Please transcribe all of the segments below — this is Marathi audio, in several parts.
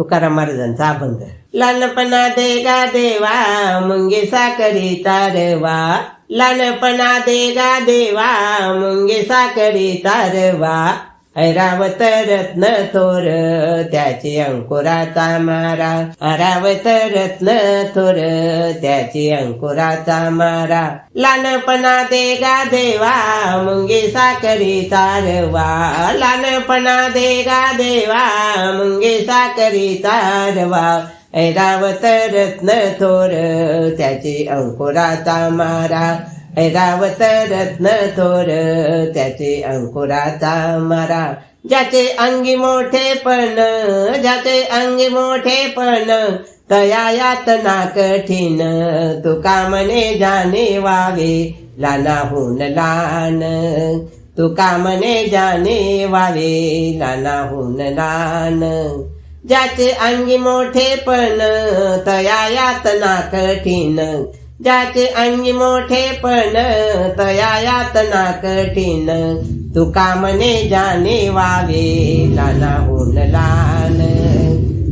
तुकाराम महाराजांचा अभंग लहानपणा दे गा देवा मुंगे साकरी तारवा. लहानपणा दे गा देवा मुंगे साकरी तारवा. ऐरावत रत्न थोर त्याची अंकुराचा मारा. ऐरावत रत्न थोर त्याची अंकुराचा मारा. लहानपणा दे गा देवा मुंगे साकरी तारवा लहानपणा दे गा देवा मुंगे साकरी तारवा ऐरावत रत्न थोर त्याची अंकुराचा मारा. ऐरावत रत्न थोर त्याचे अंकुराचा मारा. ज्याचे अंगी मोठेपण ज्याचे अंगी मोठेपण तया यातना कठीण तुका म्हणे जाणे वावे लाना लानाहून लान. तुका म्हणे जाणे वावे होऊन लान. ज्याचे अंगी मोठे पण तया यातना कठीण ज्याचे अंगी मोठेपण तया यातना कठीण तुका कामने जाणे वावे लानाहून लान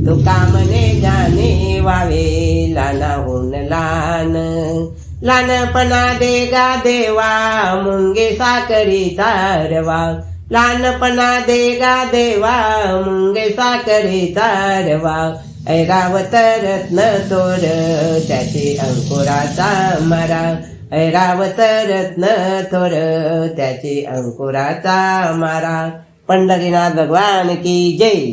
तुका कामने जाणे वावे लानाहून लान लहानपणा देगा देवा मुंगे साकरी तारवा लहानपणा देगा देवा मुंगे साकरी तारवा ऐरावत रत्न तोर त्याची अंकुराचा मरा. ऐरावत रत्न थोर त्याची अंकुराचा मारा. पंढरीनाथ भगवान की जय.